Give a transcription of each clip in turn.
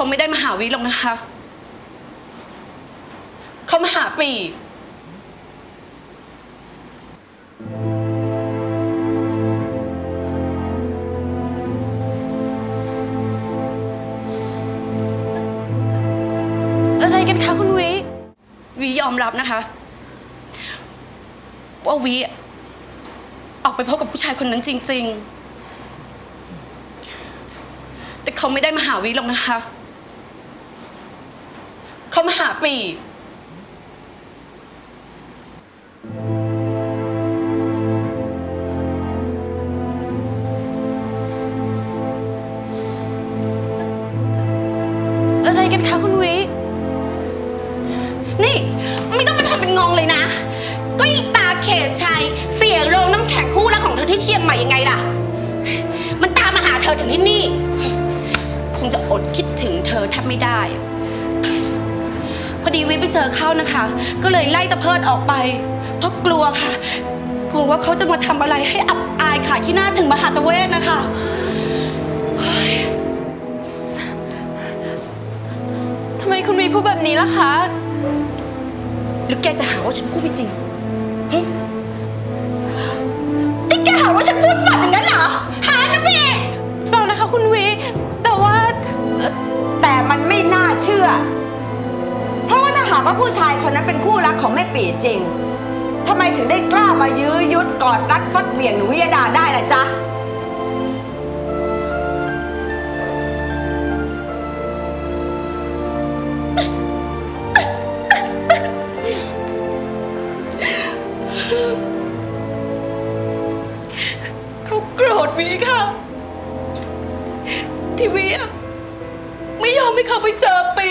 เขาไม่ได้มาหาวิหรอกนะคะ เขามาหาปีอะไรกันคะคุณวิ วิยอมรับนะคะว่าวิออกไปพบกับผู้ชายคนนั้นจริง ๆ แต่เขาไม่ได้มาหาวิหรอกนะคะ เขามาหาปีอะไรกันคะคุณวิ นี่ ไม่ต้องมาทำเป็นงงเลยนะ ก็อีตาเขตชัย เสียโรงน้ำแข็งคู่รักของเธอที่เชียงใหม่ยังไงล่ะ มันตามมาหาเธอถึงที่นี่ คงจะอดคิดถึงเธอแทบไม่ได้ พอดีวิไปเจอเขานะคะ ก็เลยไล่ตะเพิดออกไป เพราะกลัวค่ะ กลัวว่าเขาจะมาทำอะไรให้อับอายขายขี้หน้าถึงมหาตะเวทนะคะทำไมคุณวิพูดแบบนี้ล่ะคะ หรือแกจะหาว่าฉันพูดไม่จริงหึนี่แกหาว่าฉันพูดปัดอย่างนั้นเหรอาะว่าถ้าหากว่าผู้ชายคนนั้นเป็นคู่รักของแม่ปีจริงทำไมถึงได้กล้ามายื้อยุดกอดรัดฟัดเหวี่ยงหนูวิยดาได้ล่ะจ๊ะ เขาโกรธวีค่ะ ที่วีอะไม่ยอมให้เขาไปเจอปี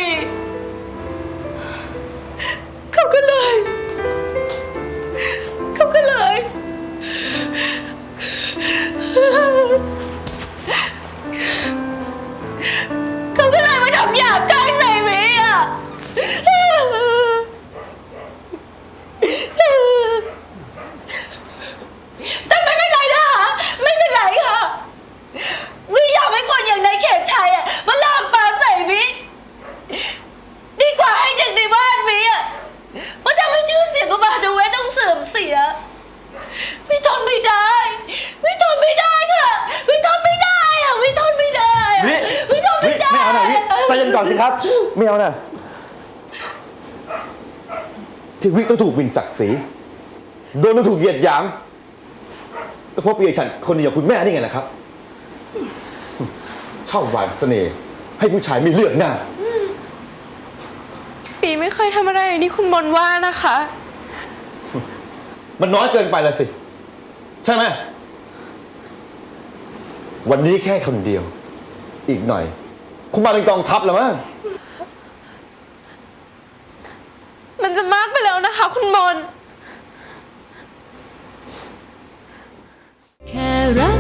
ใจเย็นก่อนสิครับไม่เอานะที่วิต้องถูกหมิ่นศักดิ์ศรีโดนต้องถูกเหยียดหยามก็เพราะเปียฉันคนเดียวคุณแม่นี่ไงแหละครับ ชอบหวานเสน่ห์ให้ผู้ชายไม่เลือกหน้า ปีไม่เคยทำอะไรอย่างที่คุณมนว่านะคะ มันน้อยเกินไปละสิ ใช่ไหม วันนี้แค่คนเดียว อีกหน่อย คุงมาเป็นกองทัพหรือมั้งมันจะมากไปแล้วนะคะ คุณมน แค่